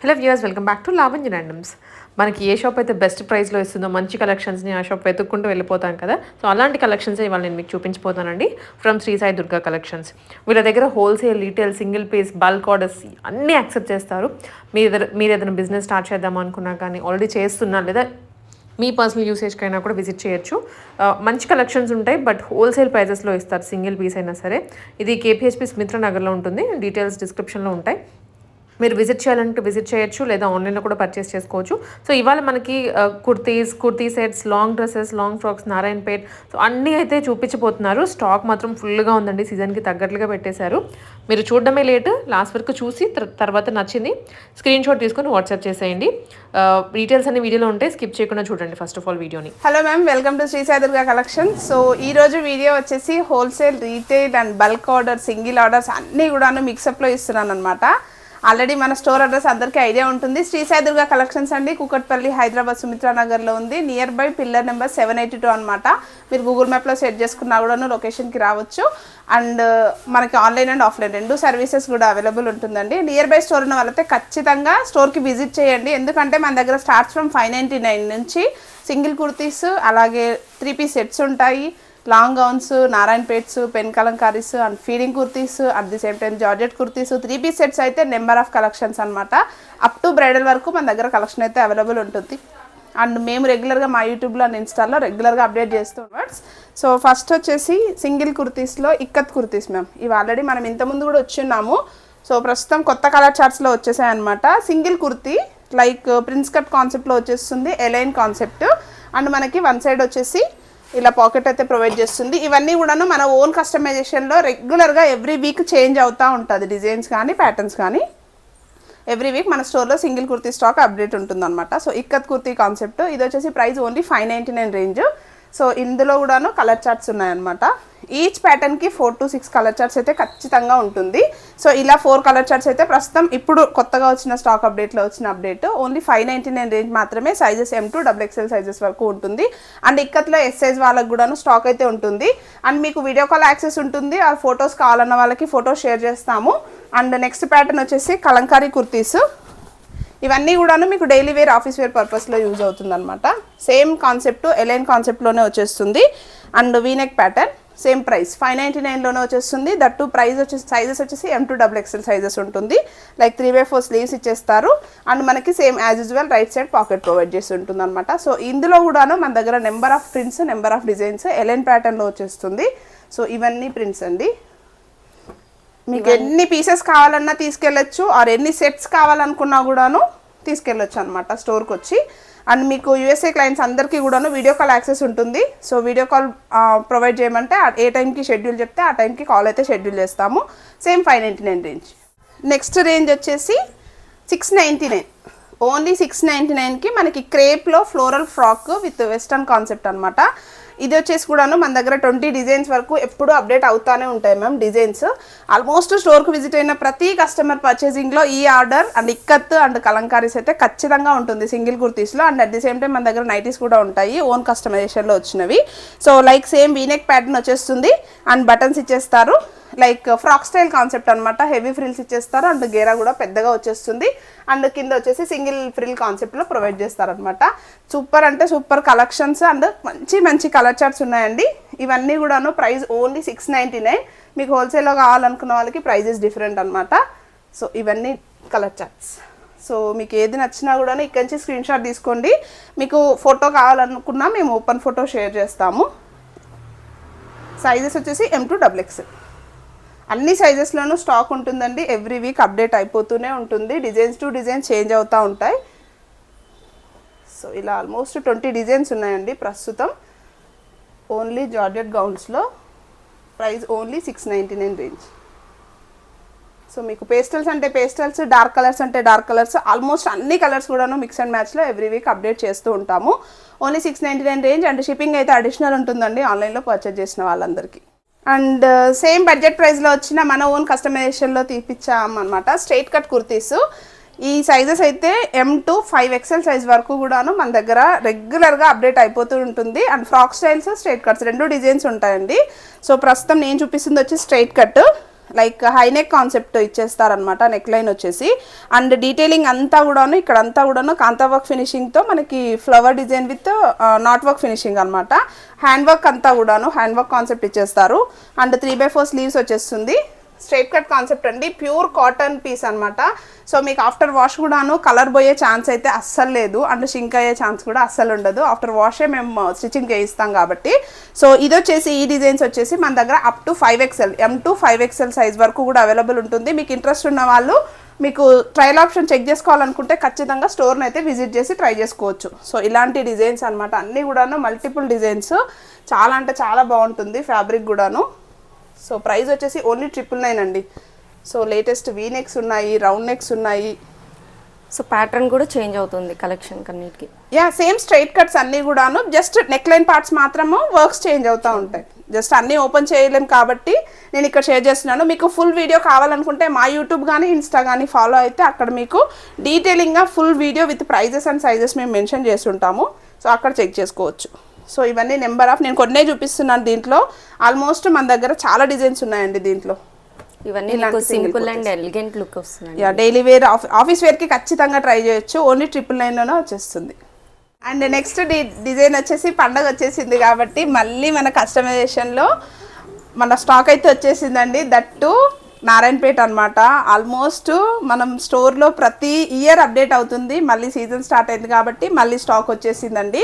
Hello viewers welcome back to Lavanj randoms. మనకి ఏ shop అయితే best ప్రైస్లో ఇస్తుందో మంచి కలెక్షన్స్ని ఆ షాప్ వెతుక్కుంటూ వెళ్ళిపోతాం కదా. సో అలాంటి కలెక్షన్స్ ఇవాళ నేను మీకు చూపించిపోతానండి ఫ్రమ్ శ్రీ సాయి దుర్గా కలెక్షన్స్. వీళ్ళ దగ్గర wholesale retail single piece bulk orders అన్నీ యాక్సెప్ట్ చేస్తారు. మీరు మీరు ఏదైనా బిజినెస్ స్టార్ట్ చేద్దాం అనుకున్నా కానీ ఆల్రెడీ చేస్తున్నా లేదా మీ పర్సనల్ యూసేజ్కైనా కూడా విజిట్ చేయొచ్చు. మంచి కలెక్షన్స్ ఉంటాయి బట్ హోల్సేల్ ప్రైజెస్లో ఇస్తారు సింగిల్ పీస్ అయినా సరే. ఇది కేపీహెచ్పి స్మిత్ర నగర్లో ఉంటుంది. డీటెయిల్స్ డిస్క్రిప్షన్లో ఉంటాయి. మీరు విజిట్ చేయాలంటే విజిట్ చేయొచ్చు లేదా ఆన్లైన్లో కూడా పర్చేస్ చేసుకోవచ్చు. సో ఇవాళ మనకి kurtis kurti sets long dresses long frocks Narayanpet so అన్నీ అయితే చూపించబోతున్నారు. స్టాక్ మాత్రం ఫుల్గా ఉందండి సీజన్కి తగ్గట్లుగా పెట్టేశారు. మీరు చూడడమే లేట్ లాస్ట్ వరకు చూసి తర్వాత నచ్చింది స్క్రీన్ షాట్ తీసుకొని వాట్సాప్ చేసేయండి. డీటెయిల్స్ అన్ని వీడియోలో ఉంటాయి స్కిప్ చేయకుండా చూడండి ఫస్ట్ ఆఫ్ ఆల్ వీడియోని. Hello ma'am welcome to Sri Sai collection. So ఈ రోజు వీడియో వచ్చేసి wholesale retail and bulk order single orders అన్నీ కూడాను మిక్సప్లో ఇస్తున్నాను అనమాట ఆల్రెడీ మన స్టోర్ అడ్రస్ అందరికీ ఐడియా ఉంటుంది. శ్రీ సాయి కలెక్షన్స్ అండి. కుకట్పల్లి హైదరాబాద్ సుమిత్రా నగర్లో ఉంది. Near by pillar number seven eighty two అనమాట మీరు గూగుల్ మ్యాప్లో సెట్ చేసుకున్నా కూడాను లొకేషన్కి రావచ్చు. అండ్ uh, మనకి ఆన్లైన్ అండ్ ఆఫ్లైన్ రెండు సర్వీసెస్ కూడా అవైలబుల్ ఉంటుందండి. నియర్ బై స్టోర్ ఉన్న వాళ్ళైతే ఖచ్చితంగా స్టోర్కి విజిట్ చేయండి. ఎందుకంటే మన దగ్గర starts from five ninety nine నుంచి సింగిల్ కుర్తీస్ అలాగే త్రీ పీస్ సెట్స్ ఉంటాయి. Long gowns Narayanpets pen kalamkaris and feeding kurtis at the same time georgette kurtis three piece sets అయితే నెంబర్ ఆఫ్ కలెక్షన్స్ అనమాట అప్ టు బ్రైడల్ వరకు మన దగ్గర collection అయితే available ఉంటుంది. అండ్ మేము రెగ్యులర్గా మా యూట్యూబ్లో అండ్ ఇన్స్టాల్లో రెగ్యులర్గా అప్డేట్ చేస్తూ వర్డ్స్ సో ఫస్ట్ వచ్చేసి సింగిల్ కుర్తీస్లో ఇక్కత్ కుర్తీస్ మ్యామ్. ఇవి ఆల్రెడీ మనం ఇంతకుముందు కూడా వచ్చి ఉన్నాము. సో ప్రస్తుతం కొత్త కలర్ చార్ట్స్లో వచ్చేసాయి అనమాట single kurti like prince cut కాన్సెప్ట్లో వచ్చేస్తుంది ఎలైన్ కాన్సెప్ట్. అండ్ మనకి వన్ సైడ్ వచ్చేసి ఇలా పాకెట్ అయితే ప్రొవైడ్ చేస్తుంది. ఇవన్నీ కూడాను మన ఓన్ కస్టమైజేషన్లో రెగ్యులర్గా ఎవ్రీ వీక్ చేంజ్ అవుతూ ఉంటుంది. డిజైన్స్ కానీ ప్యాటర్న్స్ కానీ. ఎవ్రీ వీక్ మన స్టోర్లో సింగిల్ కుర్తీ స్టాక్ అప్డేట్ ఉంటుందన్నమాట. సో ఇక్కత్ కుర్తీ కాన్సెప్ట్ ఇది వచ్చేసి price only five ninety nine range so ఇందులో కూడాను కలర్ చార్ట్స్ ఉన్నాయన్నమాట. Each ప్యాటర్న్కి four to six colour charts అయితే ఖచ్చితంగా ఉంటుంది. సో ఇలా ఫోర్ కలర్ చార్ట్స్ అయితే ప్రస్తుతం ఇప్పుడు కొత్తగా వచ్చిన స్టాక్ అప్డేట్లో వచ్చిన update only five ninety nine range మాత్రమే sizes M to double XL sizes వరకు ఉంటుంది. అండ్ ఇక్కత్లో ఎస్ సైజ్ వాళ్ళకి కూడాను స్టాక్ అయితే ఉంటుంది. అండ్ మీకు వీడియో కాల్ యాక్సెస్ ఉంటుంది. ఆ ఫొటోస్ కావాలన్న వాళ్ళకి ఫోటోస్ షేర్ చేస్తాము. అండ్ నెక్స్ట్ ప్యాటర్న్ వచ్చేసి కలంకారీ కుర్తీస్. ఇవన్నీ కూడాను మీకు డైలీ వేర్ ఆఫీస్ వేర్ పర్పస్లో యూజ్ అవుతుంది అనమాట సేమ్ కాన్సెప్ట్ ఎలైన్ కాన్సెప్ట్లోనే వచ్చేస్తుంది. And V neck pattern same price five ninety నైన్లోనే వచ్చేస్తుంది. దట్ టు ప్రైస్ వచ్చేసి సైజెస్ వచ్చేసి M to double XL sizes ఉంటుంది. Like three by four sleeves ఇచ్చేస్తారు. అండ్ మనకి same as usual right side pocket provide చేసి ఉంటుంది అనమాట సో ఇందులో కూడాను మన దగ్గర number of prints number of designs A line ప్యాటర్న్లో వచ్చేస్తుంది. సో ఇవన్నీ ప్రింట్స్ అండి. మీకు ఎన్ని పీసెస్ కావాలన్నా తీసుకెళ్ళొచ్చు. ఆర్ ఎన్ని సెట్స్ కావాలనుకున్నా కూడాను తీసుకెళ్ళొచ్చు అనమాట స్టోర్కి వచ్చి అండ్ మీకు యూఎస్ఏ క్లయింట్స్ అందరికీ కూడాను వీడియో కాల్ యాక్సెస్ ఉంటుంది. సో వీడియో కాల్ ప్రొవైడ్ చేయమంటే ఏ టైంకి షెడ్యూల్ చెప్తే ఆ టైంకి కాల్ అయితే షెడ్యూల్ చేస్తాము. Same five ninety nine range next range వచ్చేసి six ninety nine only six ninety నైన్కి మనకి క్రేప్లో floral frock with western concept అనమాట ఇది వచ్చేసి కూడాను మన దగ్గర ట్వంటీ డిజైన్స్ వరకు ఎప్పుడూ అప్డేట్ అవుతానే ఉంటాయి మ్యామ్ డిజైన్స్. ఆల్మోస్ట్ స్టోర్కి విజిట్ అయిన ప్రతి కస్టమర్ పర్చేసింగ్లో ఈ order and ikat and kalamkaris అయితే ఖచ్చితంగా ఉంటుంది single కుర్తీస్లో and at the same time మన దగ్గర నైటీస్ కూడా ఉంటాయి ఓన్ కస్టమైజేషన్లో వచ్చినవి. So like same V neck pattern వచ్చేస్తుంది అండ్ బటన్స్ ఇచ్చేస్తారు. లైక్ ఫ్రాక్ స్టైల్ కాన్సెప్ట్ అనమాట హెవీ ఫ్రిల్స్ ఇచ్చేస్తారు. అండ్ గేరా కూడా పెద్దగా వచ్చేస్తుంది. అండ్ కింద వచ్చేసి సింగిల్ ఫ్రిల్ కాన్సెప్ట్లో ప్రొవైడ్ చేస్తారనమాట సూపర్ అంటే సూపర్ కలెక్షన్స్ అండ్ మంచి మంచి కలర్ చార్ట్స్ ఉన్నాయండి. ఇవన్నీ కూడాను price only six ninety nine. మీకు హోల్సేల్లో కావాలనుకున్న వాళ్ళకి ప్రైజెస్ డిఫరెంట్ అనమాట సో ఇవన్నీ కలర్ చార్ట్స్. సో మీకు ఏది నచ్చినా కూడా ఇక్కడి నుంచి స్క్రీన్ షాట్ తీసుకోండి. మీకు ఫోటో కావాలనుకున్నా మేము ఓపెన్ ఫోటో షేర్ చేస్తాము. సైజెస్ వచ్చేసి ఎం టు డబుల్ ఎక్స్ఎల్ అన్ని సైజెస్లోనూ స్టాక్ ఉంటుందండి. ఎవ్రీ వీక్ అప్డేట్ అయిపోతూనే ఉంటుంది. డిజైన్స్ టు డిజైన్స్ చేంజ్ అవుతూ ఉంటాయి. సో ఇలా ఆల్మోస్ట్ ట్వంటీ డిజైన్స్ ఉన్నాయండి ప్రస్తుతం. Only georgette గౌన్స్లో price only six ninety nine range so మీకు పేస్టల్స్ అంటే పేస్టల్స్ డార్క్ కలర్స్ అంటే డార్క్ కలర్స్ ఆల్మోస్ట్ అన్ని కలర్స్ కూడాను మిక్స్ అండ్ మ్యాచ్లో ఎవ్రీ వీక్ అప్డేట్ చేస్తూ ఉంటాము. Only six ninety nine range and shipping అయితే అడిషనల్ ఉంటుందండి. ఆన్లైన్లో పర్చేజ్ చేసిన వాళ్ళందరికీ. అండ్ సేమ్ బడ్జెట్ ప్రైస్లో వచ్చిన మన ఓన్ కస్టమైజేషన్లో తీపిచ్చాం అనమాట స్ట్రైట్ కట్ కుర్తీస్. ఈ సైజెస్ అయితే M to five XL size వరకు కూడాను మన దగ్గర రెగ్యులర్గా అప్డేట్ అయిపోతూ ఉంటుంది. And frock styles straight cuts రెండు డిజైన్స్ ఉంటాయండి. సో ప్రస్తుతం నేను చూపిస్తుంది వచ్చి straight cut like high neck concept ఇచ్చేస్తారనమాట neck line వచ్చేసి. అండ్ డీటెయిలింగ్ అంతా కూడాను ఇక్కడ అంతా కూడాను కాంతా వర్క్ ఫినిషింగ్తో మనకి flower design with knot work finishing అనమాట హ్యాండ్ వర్క్ అంతా కూడాను హ్యాండ్ వర్క్ కాన్సెప్ట్ ఇచ్చేస్తారు. And three by four sleeves వచ్చేస్తుంది. స్ట్రైట్ కట్ కాన్సెప్ట్ అండి. ప్యూర్ కాటన్ పీస్ అనమాట సో మీకు ఆఫ్టర్ వాష్ కూడాను కలర్ పోయే ఛాన్స్ అయితే అస్సలు లేదు. అండ్ షింక్ అయ్యే ఛాన్స్ కూడా అస్సలు ఉండదు. ఆఫ్టర్ వాషే మేము స్టిచ్చింగ్ చేయిస్తాం కాబట్టి. సో ఇది వచ్చేసి ఈ డిజైన్స్ వచ్చేసి మన దగ్గర up to five XL M to five XL size వరకు కూడా అవైలబుల్ ఉంటుంది. మీకు ఇంట్రెస్ట్ ఉన్న వాళ్ళు మీకు ట్రయల్ ఆప్షన్ చెక్ చేసుకోవాలనుకుంటే ఖచ్చితంగా స్టోర్ని అయితే విజిట్ చేసి ట్రై చేసుకోవచ్చు. సో ఇలాంటి డిజైన్స్ అనమాట అన్నీ కూడాను మల్టిపుల్ డిజైన్స్. చాలా అంటే చాలా బాగుంటుంది ఫ్యాబ్రిక్ కూడాను. సో ప్రైస్ వచ్చేసి ఓన్లీ ట్రిపుల్ నైన్ అండి. సో లేటెస్ట్ వీ నెక్స్ ఉన్నాయి రౌండ్ నెక్స్ ఉన్నాయి. సో ప్యాటర్న్ కూడా చేంజ్ అవుతుంది కలెక్షన్ కన్నిటికి. యా సేమ్ స్ట్రైట్ కట్స్ అన్నీ కూడాను. జస్ట్ నెక్ లైన్ పార్ట్స్ మాత్రము వర్క్స్ చేంజ్ అవుతూ ఉంటాయి. జస్ట్ అన్నీ ఓపెన్ చేయలేం కాబట్టి నేను ఇక్కడ షేర్ చేస్తున్నాను. మీకు ఫుల్ వీడియో కావాలనుకుంటే మా యూట్యూబ్ కానీ ఇన్స్టా కానీ ఫాలో అయితే అక్కడ మీకు డీటెయిలింగ్గా full video with prices and sizes మేము మెన్షన్ చేసి ఉంటాము. సో అక్కడ చెక్ చేసుకోవచ్చు. సో ఇవన్నీ నెంబర్ ఆఫ్ నేను కొన్నే చూపిస్తున్నాను దీంట్లో. ఆల్మోస్ట్ మన దగ్గర చాలా డిజైన్స్ ఉన్నాయండి దీంట్లో. ఇవన్నీ simple and elegant look yeah daily wear office వేర్కి ఖచ్చితంగా ట్రై చేయొచ్చు. ఓన్లీ ట్రిపుల్ నైన్లోనే వచ్చేస్తుంది. అండ్ నెక్స్ట్ డి డిజైన్ వచ్చేసి పండగ వచ్చేసింది కాబట్టి మళ్ళీ మన కస్టమైజేషన్లో మన స్టాక్ అయితే వచ్చేసిందండి. దట్టు నారాయణపేట అనమాట ఆల్మోస్ట్ మనం స్టోర్లో ప్రతి ఇయర్ అప్డేట్ అవుతుంది. మళ్ళీ సీజన్ స్టార్ట్ అయింది కాబట్టి మళ్ళీ స్టాక్ వచ్చేసిందండి.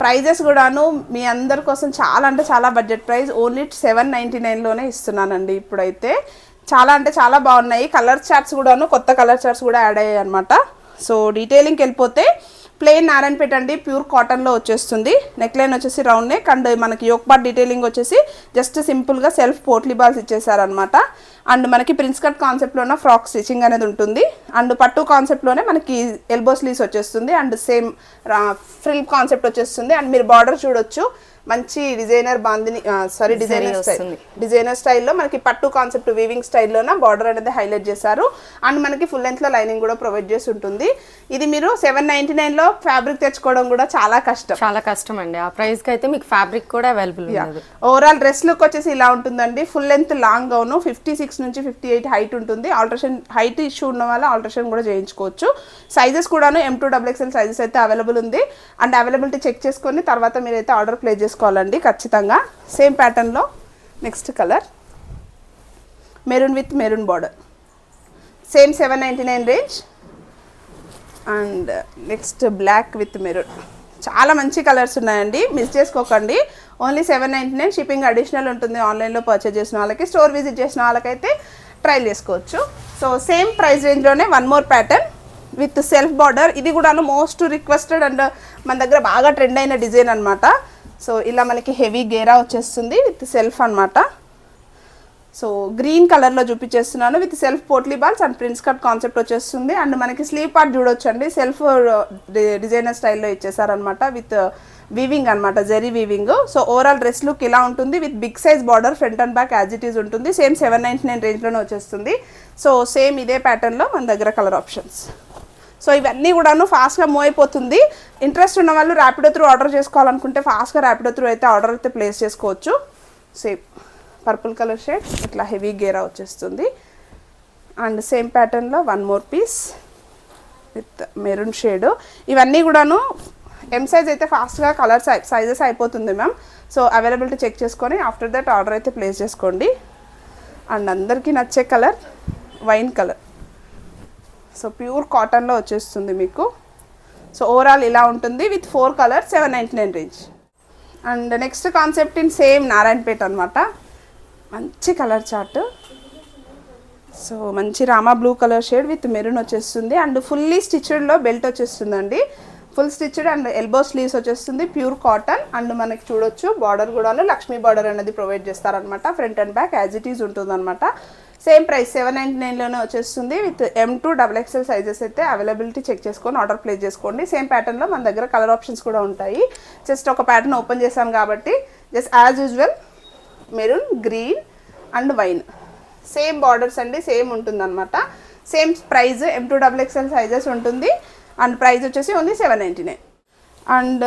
ప్రైజెస్ కూడాను మీ అందరి కోసం చాలా అంటే చాలా budget price only seven ninety నైన్లోనే ఇస్తున్నానండి ఇప్పుడైతే. చాలా అంటే చాలా బాగున్నాయి. కలర్ చార్ట్స్ కూడాను కొత్త కలర్ చార్ట్స్ కూడా యాడ్ అయ్యాయి అనమాట సో డీటెయిలింగ్కి వెళ్ళిపోతే ప్లెయిన్ నారాయణ అండి ప్యూర్ కాటన్లో వచ్చేస్తుంది. నెక్ లైన్ వచ్చేసి రౌండ్ నెక్ అండ్ మనకి యోక్ పార్ట్ డీటెయిలింగ్ వచ్చేసి జస్ట్ సింపుల్గా సెల్ఫ్ పోట్లీ బాల్స్ ఇచ్చేసారనమాట అండ్ మనకి ప్రిన్స్ కట్ ఉన్న ఫ్రాక్ స్టిచ్చింగ్ అనేది ఉంటుంది. అండ్ పట్టు కాన్సెప్ట్లోనే మనకి ఎల్బో స్లీవ్స్ వచ్చేస్తుంది. అండ్ సేమ్ ఫ్రిల్ కాన్సెప్ట్ వచ్చేస్తుంది. అండ్ మీరు బార్డర్ చూడొచ్చు. మంచి designer bandhani sari designer style. Designer స్టైల్లో మనకి పట్టు కాన్సెప్ట్ వీవింగ్ స్టైల్లోన బార్డర్ అనేది హైలైట్ చేశారు. అండ్ మనకి ఫుల్ లెంత్లో లైనింగ్ కూడా ప్రొవైడ్ చేసి ఉంటుంది. ఇది మీరు సెవెన్ నైంటీ నైన్లో ఫ్యాబ్రిక్ తెచ్చుకోవడం కూడా చాలా కష్టం. చాలా కష్టం అండి. ఆ ప్రైస్కి అయితే మీకు ఫ్యాబ్రిక్ కూడా అవైలబుల్ ఓవరాల్ డ్రెస్ లుక్ వచ్చేసి ఇలా ఉంటుందండి. Full length long gown fifty six నుంచి ఫిఫ్టీ ఎయిట్ హైట్ ఉంటుంది. ఆల్ట్రేషన్ హైట్ ఇష్యూ ఉన్న వల్ల ఆల్ట్రేషన్ కూడా చేయించుకోవచ్చు. సైజెస్ కూడాను M to double XL sizes అయితే అవైలబుల్ ఉంది. అండ్ అవైలబిలిటీ చెక్ చేసుకొని తర్వాత మీరైతే ఆర్డర్ ప్లేస్ చేసుకోవాలండి ఖచ్చితంగా. సేమ్ ప్యాటర్న్లో next colour maroon with maroon border same seven ninety nine range and next black with maroon చాలా మంచి కలర్స్ ఉన్నాయండి. మిస్ చేసుకోకండి. Only seven ninety nine shipping additional ఉంటుంది ఆన్లైన్లో పర్చేజ్ చేసిన వాళ్ళకి స్టోర్ విజిట్ చేసిన వాళ్ళకైతే ట్రైల్ చేసుకోవచ్చు. So same price రేంజ్లోనే one more pattern with self border ఇది కూడాను మోస్ట్ రిక్వెస్టెడ్ అండ్ మన దగ్గర బాగా ట్రెండ్ అయిన డిజైన్ అనమాట సో ఇలా మనకి హెవీ గేరా వచ్చేస్తుంది విత్ సెల్ఫ్ అనమాట సో గ్రీన్ కలర్లో చూపించేస్తున్నాను with self potli balls and prince cut concept వచ్చేస్తుంది. అండ్ మనకి స్లీవ్ పార్ట్ చూడొచ్చు అండి సెల్ఫ్ డిజైనర్ స్టైల్లో ఇచ్చేసారనమాట విత్ వీవింగ్ అనమాట zari weaving. So overall dress look ఇలా ఉంటుంది with big size border front and back as it is ఉంటుంది. సేమ్ సెవెన్ నైంటీ నైన్ రేంజ్లోనే వచ్చేస్తుంది. సో సేమ్ ఇదే ప్యాటర్న్లో మన దగ్గర కలర్ ఆప్షన్స్. సో ఇవన్నీ కూడాను ఫాస్ట్గా మూవ్ అయిపోతుంది. ఇంట్రెస్ట్ ఉన్న వాళ్ళు ర్యాపిడో త్రూ ఆర్డర్ చేసుకోవాలనుకుంటే ఫాస్ట్గా ర్యాపిడో త్రూ అయితే ఆర్డర్ అయితే ప్లేస్ చేసుకోవచ్చు. సేమ్ పర్పుల్ కలర్ షేడ్ ఇట్లా హెవీ గేరా వచ్చేస్తుంది. అండ్ సేమ్ ప్యాటర్న్లో one more piece with maroon shade ఇవన్నీ కూడాను ఎం సైజ్ అయితే ఫాస్ట్గా కలర్ సైజెస్ అయిపోతుంది మ్యామ్ సో అవైలబిలిటీ చెక్ చేసుకొని ఆఫ్టర్ దట్ ఆర్డర్ అయితే ప్లేస్ చేసుకోండి. అండ్ అందరికీ నచ్చే colour wine colour so pure కాటన్లో వచ్చేస్తుంది మీకు. సో ఓవరాల్ ఇలా ఉంటుంది with four colour seven ninety nine range and next concept in same Narayanpet అనమాట మంచి కలర్ చార్ట్ సో మంచి Rama blue colour shade with maroon వచ్చేస్తుంది. అండ్ ఫుల్లీ స్టిచ్డ్లో బెల్ట్ వచ్చేస్తుందండి. Full stitched and elbow sleeves వచ్చేస్తుంది. Pure cotton and మనకి చూడొచ్చు border కూడాను లక్ష్మీ బార్డర్ అనేది ప్రొవైడ్ చేస్తారనమాట front and back as it is ఉంటుందన్నమాట. సేమ్ ప్రైస్ సెవెన్ నైంటీ నైన్లోనే వచ్చేస్తుంది. With M to double XL sizes అయితే అవైలబిలిటీ చెక్ చేసుకొని ఆర్డర్ ప్లేస్ చేసుకోండి. సేమ్ ప్యాటర్న్లో మన దగ్గర కలర్ ఆప్షన్స్ కూడా ఉంటాయి. జస్ట్ ఒక ప్యాటర్న్ ఓపెన్ చేసాం కాబట్టి just as usual maroon green and wine same borders అండి సేమ్ ఉంటుందన్నమాట. Same price M to double XL sizes ఉంటుంది. అండ్ ప్రైస్ వచ్చేసి only seven ninety nine and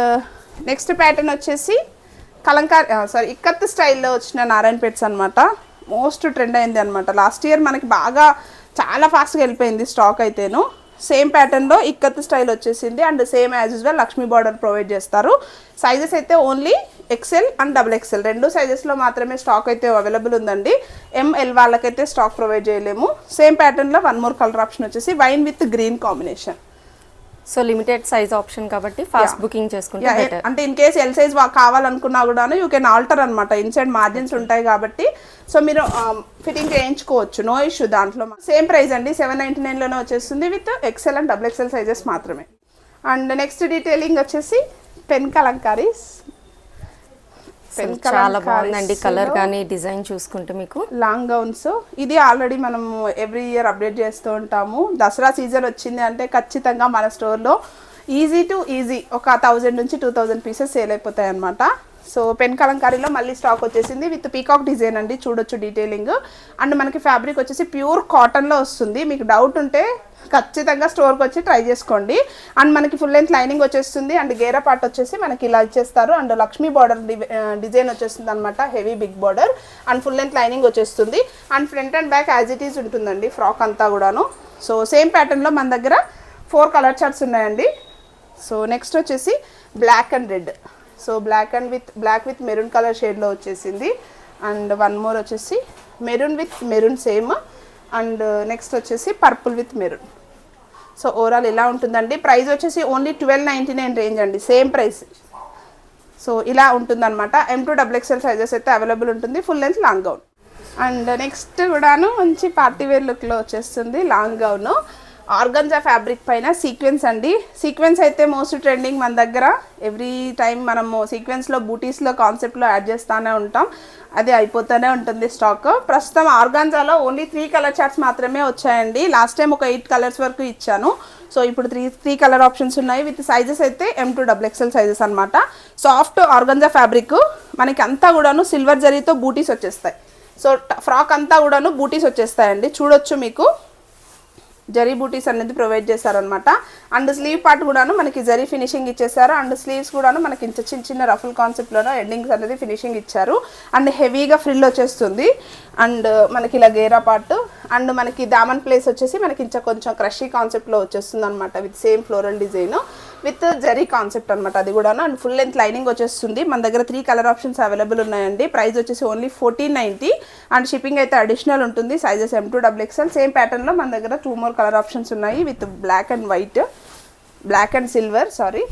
next pattern వచ్చేసి కలంకార్ సారీ uh, ఇక్కత్ స్టైల్లో వచ్చిన నారాయణ పెట్స్ అనమాట మోస్ట్ ట్రెండ్ అయింది అనమాట లాస్ట్ ఇయర్ మనకి బాగా చాలా ఫాస్ట్గా వెళ్ళిపోయింది స్టాక్ అయితేను. సేమ్ ప్యాటర్న్లో ఇక్కత్ స్టైల్ వచ్చేసింది. And same as usual Lakshmi border provide చేస్తారు. సైజెస్ అయితే only XL and double XL రెండు సైజెస్లో మాత్రమే స్టాక్ అయితే అవైలబుల్ ఉందండి. ఎంఎల్ వాళ్ళకైతే స్టాక్ ప్రొవైడ్ చేయలేము. సేమ్ ప్యాటర్న్లో వన్ మోర్ కలర్ ఆప్షన్ వచ్చేసి wine with green combination. So limited size option కాబట్టి ఫాస్ట్ బుకింగ్ చేసుకుంటే అంటే ఇన్ కేస్ ఎల్ సైజ్ కావాలనుకున్నా కూడా యూ కెన్ ఆల్టర్ అనమాట ఇన్సైడ్ మార్జిన్స్ ఉంటాయి కాబట్టి. సో మీరు ఫిట్టింగ్ చేయించుకోవచ్చు. నో ఇష్యూ దాంట్లో. సేమ్ ప్రైస్ అండి. సెవెన్ నైంటీ నైన్లోనే వచ్చేస్తుంది with XL and double XL sizes మాత్రమే. అండ్ నెక్స్ట్ డీటెయిలింగ్ వచ్చేసి పెన్ కలంకారీస్. చాలా బాగుందండి కలర్ కానీ డిజైన్ చూసుకుంటే మీకు. Long gowns. ఇది ఆల్రెడీ మనం ఎవ్రీ ఇయర్ అప్డేట్ చేస్తూ ఉంటాము. దసరా సీజన్ వచ్చింది అంటే ఖచ్చితంగా మన స్టోర్లో ఈజీ టు ఈజీ ఒక థౌజండ్ నుంచి టూ థౌజండ్ పీసెస్ సేల్ అయిపోతాయి అనమాట సో పెన్ కలంకారీలో మళ్ళీ స్టాక్ వచ్చేసింది. విత్ పీకాక్ డిజైన్ అండి చూడొచ్చు డీటెయిలింగ్ అండ్ మనకి ఫ్యాబ్రిక్ వచ్చేసి ప్యూర్ కాటన్లో వస్తుంది. మీకు డౌట్ ఉంటే ఖచ్చితంగా స్టోర్కి వచ్చి ట్రై చేసుకోండి. అండ్ మనకి ఫుల్ లెంత్ లైనింగ్ వచ్చేస్తుంది. అండ్ గేరా పార్ట్ వచ్చేసి మనకి ఇలా ఇచ్చేస్తారు. అండ్ లక్ష్మీ బార్డర్ డిజైన్ వచ్చేస్తుంది అనమాట heavy big border and full length lining వచ్చేస్తుంది. And front and back as it is ఉంటుందండి ఫ్రాక్ అంతా కూడాను. సో సేమ్ ప్యాటర్న్లో మన దగ్గర ఫోర్ కలర్ చార్ట్స్ ఉన్నాయండి. సో నెక్స్ట్ వచ్చేసి black and red so black and with black with maroon colour షేడ్లో వచ్చేసింది. అండ్ వన్ మోర్ వచ్చేసి maroon with maroon same and next వచ్చేసి purple with maroon so overall ఇలా ఉంటుందండి? ప్రైస్ వచ్చేసి only twelve ninety nine range అండి. Same price so ఇలా ఉంటుందన్నమాట. M to double XL sizes అయితే అవైలబుల్ ఉంటుంది. Full length long gown and next కూడాను మంచి పార్టీ వేర్ లుక్లో వచ్చేస్తుంది లాంగ్ గౌన్ ఆర్గంజా ఫ్యాబ్రిక్ పైన సీక్వెన్స్ అండి. సీక్వెన్స్ అయితే మోస్ట్ ట్రెండింగ్ మన దగ్గర. ఎవ్రీ టైం మనము సీక్వెన్స్లో బూటీస్లో కాన్సెప్ట్లో యాడ్ చేస్తూనే ఉంటాం. అది అయిపోతూనే ఉంటుంది స్టాక్. ప్రస్తుతం ఆర్గాన్జాలో ఓన్లీ త్రీ కలర్ చార్ట్స్ మాత్రమే వచ్చాయండి. లాస్ట్ టైం ఒక ఎయిట్ కలర్స్ వరకు ఇచ్చాను. సో ఇప్పుడు త్రీ త్రీ కలర్ ఆప్షన్స్ ఉన్నాయి. విత్ సైజెస్ అయితే M to double XL sizes అనమాట సాఫ్ట్ ఆర్గంజా ఫ్యాబ్రిక్. మనకి అంతా కూడాను సిల్వర్ జరీతో బూటీస్ వచ్చేస్తాయి. సో ఫ్రాక్ అంతా కూడాను బూటీస్ వచ్చేస్తాయండి. చూడొచ్చు మీకు. జరీ బూటీస్ అనేది ప్రొవైడ్ చేశారనమాట అండ్ స్లీవ్ పార్ట్ కూడాను మనకి జరీ ఫినిషింగ్ ఇచ్చేసారు అండ్ స్లీవ్స్ కూడాను మనకి ఇంత చిన్న చిన్న రఫుల్ కాన్సెప్ట్లోనూ ఎండింగ్స్ అనేది ఫినిషింగ్ ఇచ్చారు. అండ్ హెవీగా ఫ్రిల్ వచ్చేస్తుంది. అండ్ మనకి ఇలా గేరా పార్ట్. అండ్ మనకి దామన్ ప్లేస్ వచ్చేసి మనకి ఇంత కొంచెం క్రషీ కాన్సెప్ట్లో వచ్చేస్తుంది అనమాట with same floral design. With zari concept అనమాట అది కూడా అండ్ ఫుల్ లెంత్ లైనింగ్ వచ్చేస్తుంది. మన దగ్గర త్రీ కలర్ ఆప్షన్స్ అవైలబుల్ ఉన్నాయండి. ప్రైస్ వచ్చేసి only fourteen ninety and shipping అయితే అడిషనల్ ఉంటుంది. Sizes M to double XL same ప్యాటర్న్లో మన దగ్గర టూ మోర్ కలర్ ఆప్షన్స్ ఉన్నాయి with black and white black and silver sorry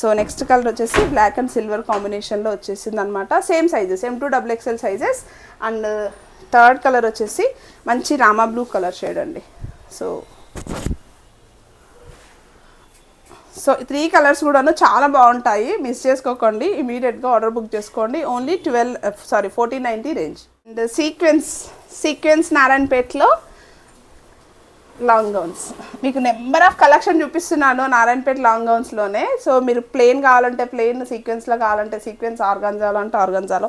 so next colour వచ్చేసి black and silver కాంబినేషన్లో వచ్చేసింది అనమాట same sizes M to double XL sizes and third colour వచ్చేసి మంచి రామా బ్లూ కలర్ షేడ్ అండి. So so three colours కూడాను చాలా బాగుంటాయి. మిస్ చేసుకోకండి. ఇమీడియట్గా ఆర్డర్ బుక్ చేసుకోండి. Only twelve sorry fourteen ninety range and sequence sequence నారాయణపేటలో long gowns మీకు నెంబర్ ఆఫ్ కలెక్షన్ చూపిస్తున్నాను నారాయణపేట లాంగ్ గౌన్స్లోనే సో మీరు ప్లెయిన్ కావాలంటే ప్లెయిన్ సీక్వెన్స్లో కావాలంటే సీక్వెన్స్ ఆర్గాన్జాలో అంటే ఆర్గాన్జాలో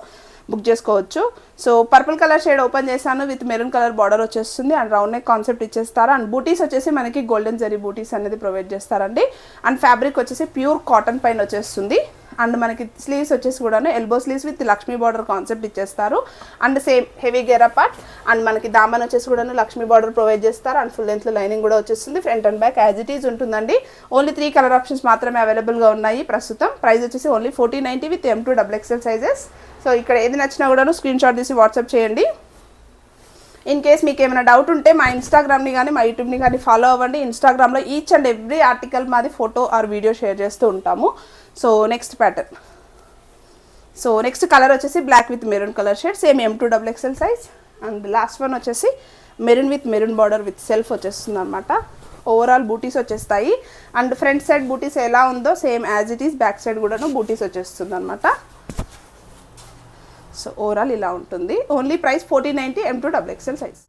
బుక్ చేసుకోవచ్చు. So purple colour shade open చేశాను విత్ మెరూన్ కలర్ బార్డర్ వచ్చేస్తుంది. అండ్ రౌండ్ నెక్ కాన్సెప్ట్ ఇచ్చేస్తారు. అండ్ బూటీస్ వచ్చేసి మనకి గోల్డెన్ జరీ బూటీస్ అనేది ప్రొవైడ్ చేస్తారండి. అండ్ ఫ్యాబ్రిక్ వచ్చేసి ప్యూర్ కాటన్ పైన వచ్చేస్తుంది. అండ్ మనకి స్లీవ్స్ వచ్చేసి కూడాను elbow sleeves with Lakshmi border concept ఇచ్చేస్తారు. అండ్ సేమ్ హెవీ గేరా పార్ట్ అండ్ మనకి దామన్ వచ్చేసి కూడాను లక్ష్మీ బార్డర్ ప్రొవైడ్ చేస్తారు. అండ్ ఫుల్ లెంత్ లైనింగ్ కూడా వచ్చేస్తుంది. Front and back as it is ఉంటుందండి. ఓన్లీ త్రీ కలర్ ఆప్షన్స్ మాత్రమే అవైలబుల్గా ఉన్నాయి ప్రస్తుతం. ప్రైస్ వచ్చేసి only forty ninety with M to double XL sizes so ఇక్కడ ఏది నచ్చినా కూడా స్క్రీన్ షాట్ తీసి వాట్సాప్ చేయండి. ఇన్ కేస్ మీకు ఏమైనా డౌట్ ఉంటే మా ఇన్స్టాగ్రామ్ని కానీ మా యూట్యూబ్ని కానీ ఫాలో అవ్వండి. ఇన్స్టాగ్రామ్లో ఈచ్ అండ్ ఎవ్రీ ఆర్టికల్ మాది ఫోటో ఆర్ వీడియో షేర్ చేస్తూ ఉంటాము. So next pattern so next colour వచ్చేసి black with maroon colour shade same M to double XL size and last one వచ్చేసి maroon with maroon border with self వచ్చేస్తుంది అనమాట overall బూటీస్ వచ్చేస్తాయి. And front side బూటీస్ ఎలా ఉందో same as it is back side కూడాను బూటీస్ వచ్చేస్తుంది అనమాట సో ఓవరాల్ ఇలా ఉంటుంది. Only price forty ninety M to double XL size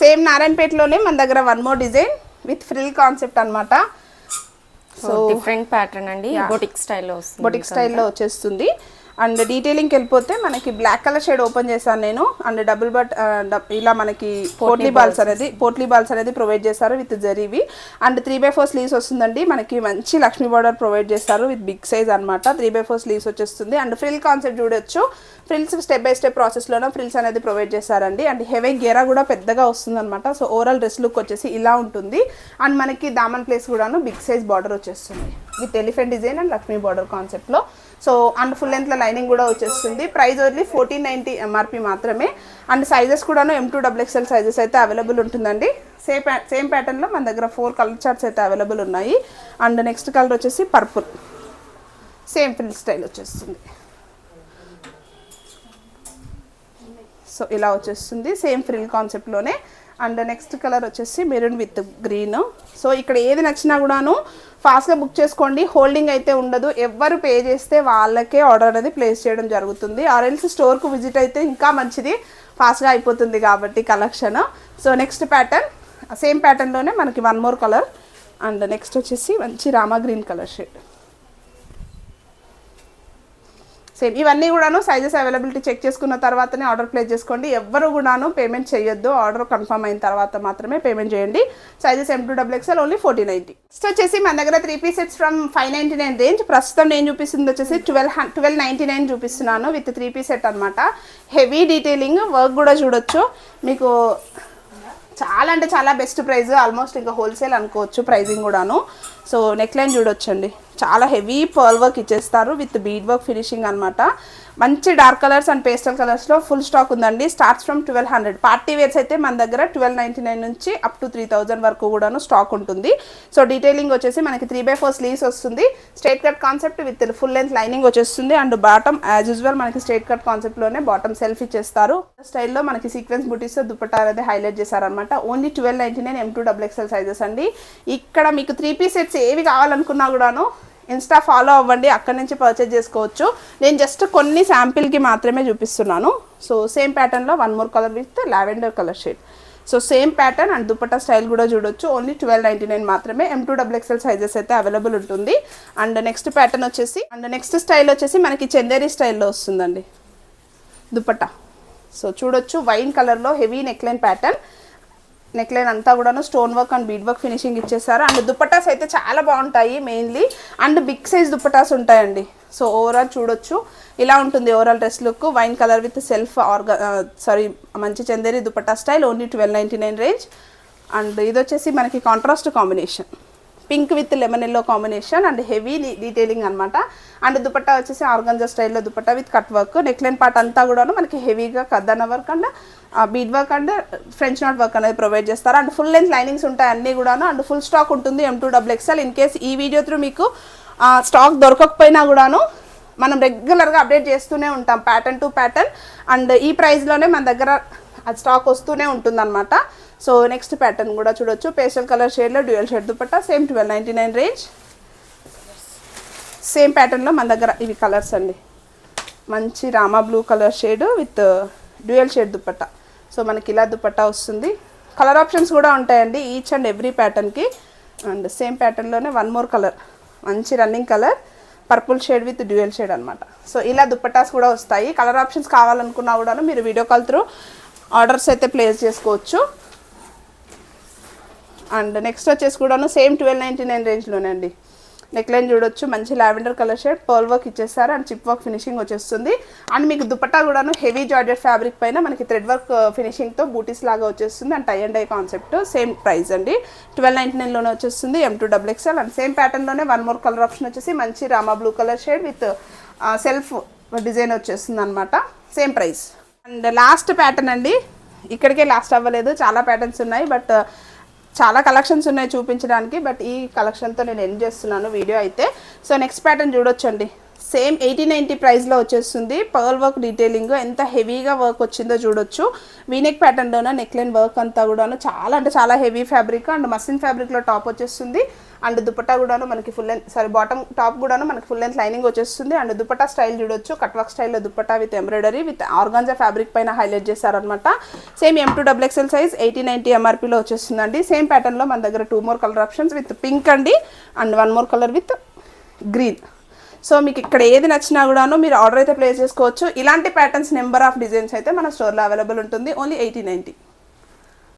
same నారాయణపేటలోనే మన దగ్గర one more design with frill concept అనమాట సో డిఫరెంట్ ప్యాటర్న్ అండి. బొటిక్ స్టైల్లో వస్తుంది బొటిక్ స్టైల్లో వచ్చేస్తుంది. అండ్ డీటెయిలింగ్కి వెళ్ళిపోతే మనకి బ్లాక్ కలర్ షేడ్ ఓపెన్ చేశాను నేను. అండ్ డబుల్ బట్ ఇలా మనకి పోట్లీ బాల్స్ అనేది పోట్లీ బాల్స్ అనేది ప్రొవైడ్ చేస్తారు with జరీవి and three by four sleeves వస్తుందండి. మనకి మంచి లక్ష్మీ బార్డర్ ప్రొవైడ్ చేస్తారు విత్ బిగ్ సైజ్ అనమాట త్రీ బై ఫోర్ స్లీవ్స్ వచ్చేస్తుంది. అండ్ ఫ్రిల్ కాన్సెప్ట్ చూడొచ్చు. ఫ్రిల్స్ స్టెప్ బై స్టెప్ ప్రాసెస్లోనే ఫ్రిల్స్ అనేది ప్రొవైడ్ చేస్తారండి అండ్ హెవీ గేరా కూడా పెద్దగా వస్తుంది అనమాట సో ఓవరాల్ డ్రెస్ లుక్ వచ్చేసి ఇలా ఉంటుంది. అండ్ మనకి దామన్ ప్లేస్ కూడాను బిగ్ సైజ్ బార్డర్ వచ్చేస్తుంది. With elephant design and Lakshmi border కాన్సెప్ట్లో సో అండ్ ఫుల్ లెంత్లో లైనింగ్ కూడా వచ్చేస్తుంది. Price only fourteen ninety MRP మాత్రమే. అండ్ సైజెస్ కూడాను M to double XL XL sizes అయితే అవైలబుల్ ఉంటుందండి. సేమ్ సేమ్ ప్యాటర్న్లో మన దగ్గర ఫోర్ కలర్ చార్ట్స్ అయితే అవైలబుల్ ఉన్నాయి. అండ్ నెక్స్ట్ కలర్ వచ్చేసి పర్పుల్ సేమ్ ఫిల్ స్టైల్ వచ్చేస్తుంది. సో ఇలా వచ్చేస్తుంది. సేమ్ ఫ్రిల్ కాన్సెప్ట్లోనే అండ్ నెక్స్ట్ కలర్ వచ్చేసి మెరూన్ విత్ గ్రీన్ సో ఇక్కడ ఏది నచ్చినా కూడాను ఫాస్ట్గా బుక్ చేసుకోండి. హోల్డింగ్ అయితే ఉండదు. ఎవరు పే చేస్తే వాళ్ళకే ఆర్డర్ అనేది ప్లేస్ చేయడం జరుగుతుంది. ఆర్ఎల్స్ స్టోర్కు విజిట్ అయితే ఇంకా మంచిది. ఫాస్ట్గా అయిపోతుంది కాబట్టి collection so next pattern same ప్యాటర్న్లోనే మనకి one more colour and next వచ్చేసి మంచి rama green colour shade same. ఇవన్నీ కూడాను సైజెస్ అవైలబిలిటీ చెక్ చేసుకున్న తర్వాతనే ఆర్డర్ ప్లేస్ చేసుకోండి. ఎవరు కూడాను పేమెంట్ చేయొద్దు. ఆర్డర్ కన్ఫర్మ్ అయిన తర్వాత మాత్రమే పేమెంట్ చేయండి. Sizes M to double XL only forty ninety next వచ్చేసి మన దగ్గర three piece sets from five ninety nine range ప్రస్తుతం నేను చూపిస్తుంది వచ్చేసి ట్వెల్వ్ ట్వెల్వ్ నైంటీ నైన్ చూపిస్తున్నాను విత్ త్రీ పీస్ సెట్ అనమాట హెవీ డీటెయిలింగ్ వర్క్ కూడా చూడొచ్చు. మీకు చాలా అంటే చాలా బెస్ట్ ప్రైస్ ఆల్మోస్ట్ ఇంకా హోల్సేల్ అనుకోవచ్చు ప్రైజింగ్ కూడాను. సో నెక్ లైన్ చూడొచ్చండి. చాలా హెవీ పర్ల్ వర్క్ ఇచ్చేస్తారు విత్ బీడ్ వర్క్ ఫినిషింగ్ అనమాట మంచి డార్క్ కలర్స్ అండ్ పేస్టల్ కలర్స్లో ఫుల్ స్టాక్ ఉందండి. Starts from twelve hundred. Party wears అయితే మన దగ్గర ట్వెల్వ్ నైంటీ నైన్ నుంచి అప్ టు త్రీ థౌజండ్ వరకు కూడాను స్టాక్ ఉంటుంది. సో డీటెయిలింగ్ వచ్చేసి మనకి త్రీ బై ఫోర్ స్లీవ్స్ వస్తుంది. Straight cut concept with full length lining వచ్చేస్తుంది. అండ్ బాటమ్ యాజ్ యూజువల్ మనకి స్ట్రేట్ కట్ కాన్సెప్ట్లోనే బాటమ్ సెల్ఫ్ ఇచ్చేస్తారు. స్టైల్లో మనకి సీక్వెన్స్ బుటీస్ దుపట్టా అనేది హైలైట్ చేశారనమాట only twelve ninety nine M to double XL sizes అండి. ఇక్కడ మీకు త్రీ పీస్ సెట్స్ ఏవి కావాలనుకున్నా కూడాను ఇన్స్టా ఫాలో అవ్వండి అక్కడ నుంచి పర్చేజ్ చేసుకోవచ్చు. నేను జస్ట్ కొన్ని శాంపిల్కి మాత్రమే చూపిస్తున్నాను. సో సేమ్ ప్యాటర్న్లో one more colour with lavender colour shade so same pattern and dupatta style కూడా చూడొచ్చు. ఓన్లీ ట్వెల్వ్ నైంటీ నైన్ మాత్రమే M to double XL sizes అయితే అవైలబుల్ ఉంటుంది. అండ్ నెక్స్ట్ ప్యాటర్న్ వచ్చేసి అండ్ నెక్స్ట్ స్టైల్ వచ్చేసి మనకి చందేరి స్టైల్లో వస్తుందండి. దుపట్టా. సో చూడొచ్చు. వైన్ కలర్లో హెవీ నెక్లైన్ ప్యాటర్న్ నెక్లైన్ అంతా కూడాను stone work and bead work finishing ఇచ్చేసారు. అండ్ దుపట్టాస్ అయితే చాలా బాగుంటాయి mainly. And big size dupattas ఉంటాయండి. సో ఓవరాల్ చూడొచ్చు. ఇలా ఉంటుంది overall dress look. Wine colour with self ఆర్గా sorry మంచి Chanderi dupatta style. Only twelve ninety nine range. And ఇది వచ్చేసి మనకి contrast combination pink with lemon yellow combination and heavy detailing అనమాట and dupatta వచ్చేసి ఆర్గంజా స్టైల్లో dupatta with cut work. Neckline part అంతా కూడాను మనకి హెవీగా కద్దన work and bead work and French knot work అనేది ప్రొవైడ్ చేస్తారు. అండ్ ఫుల్ లెంత్ లైనింగ్స్ ఉంటాయి అన్నీ కూడాను. అండ్ ఫుల్ స్టాక్ ఉంటుంది M to double XL in case ఈ వీడియో త్రూ మీకు స్టాక్ దొరకకపోయినా కూడాను మనం రెగ్యులర్గా అప్డేట్ చేస్తూనే ఉంటాం ప్యాటర్న్ టు ప్యాటర్న్ అండ్ ఈ ప్రైస్లోనే మన దగ్గర అది స్టాక్ వస్తూనే ఉంటుందన్నమాట. సో నెక్స్ట్ ప్యాటర్న్ కూడా చూడొచ్చు. పేస్టల్ కలర్ షేడ్లో dual shade dupatta same twelve ninety nine range same ప్యాటర్న్లో మన దగ్గర ఇవి కలర్స్ అండి. మంచి rama blue colour shade with dual shade dupatta. So మనకి ఇలా దుపట్టా వస్తుంది. కలర్ ఆప్షన్స్ కూడా ఉంటాయండి ఈచ్ అండ్ ఎవ్రీ ప్యాటర్న్కి అండ్ సేమ్ ప్యాటర్న్లోనే వన్ మోర్ కలర్ మంచి running colour purple shade with dual shade అనమాట సో ఇలా దుప్పటాస్ కూడా వస్తాయి. కలర్ ఆప్షన్స్ కావాలనుకున్నా కూడా మీరు వీడియో కాల్ త్రూ ఆర్డర్స్ అయితే ప్లేస్ చేసుకోవచ్చు. అండ్ నెక్స్ట్ వచ్చేసి కూడాను సేమ్ ట్వెల్వ్ నైంటీ నైన్ రేంజ్లోనే అండి. నెక్లైన్ చూడొచ్చు. మంచి lavender colour shade pearl work ఇచ్చేస్తారు. అండ్ చిప్ వర్క్ ఫినిషింగ్ వచ్చేస్తుంది. అండ్ మీకు దుపట్టా కూడాను హెవీ జార్జెట్ ఫ్యాబ్రిక్ పైన మనకి థ్రెడ్ వర్క్ ఫినిషింగ్తో బూటీస్ లాగా వచ్చేస్తుంది. And tie and dye concept same price అండి. ట్వెల్వ్ నైంటీ నైన్లోనే వచ్చేస్తుంది M to double XL and same ప్యాటర్న్లోనే one more colour option వచ్చేసి మంచి rama blue colour shade with self design వచ్చేస్తుంది అనమాట same price and last pattern అండి. ఇక్కడికే last అవ్వలేదు. చాలా ప్యాటర్న్స్ ఉన్నాయి. బట్ చాలా కలెక్షన్స్ ఉన్నాయి చూపించడానికి బట్ ఈ కలెక్షన్తో నేను ఎండ్ చేస్తున్నాను వీడియో అయితే. సో నెక్స్ట్ ప్యాటర్న్ చూడొచ్చండి. సేమ్ ఎయిటీ నైంటీ ప్రైస్లో వచ్చేస్తుంది. పర్ల్ వర్క్ డీటెయిలింగ్ ఎంత హెవీగా వర్క్ వచ్చిందో చూడొచ్చు. వీనెక్ ప్యాటర్న్లోనే నెక్లైన్ వర్క్ అంతా కూడాను. చాలా అంటే చాలా హెవీ ఫ్యాబ్రిక్ అండ్ మసిన్ ఫ్యాబ్రిక్లో టాప్ వచ్చేస్తుంది. అండ్ దుపట్టా కూడాను మనకి full length sorry bottom top కూడాను మనకి ఫుల్ లెంత్ లైనింగ్ వచ్చేస్తుంది. అండ్ దుపట్టా స్టైల్ చూడొచ్చు. కట్ వర్క్ స్టైల్లో dupatta with embroidery with organza fabric పైన హైలైట్ చేశారనమాట same M to double XL size eighty ninety ఎంఆర్పీలో వచ్చేస్తుందండి. సేమ్ ప్యాటర్న్లో మన దగ్గర two more colour options with pink అండి. And one more colour with green so మీకు ఇక్కడ ఏది నచ్చినా కూడాను మీరు ఆర్డర్ అయితే ప్లేస్ చేసుకోవచ్చు. ఇలాంటి ప్యాటర్న్స్ నెంబర్ ఆఫ్ డిజైన్స్ అయితే మన స్టోర్లో అవైలబుల్ ఉంటుంది. Only eighty ninety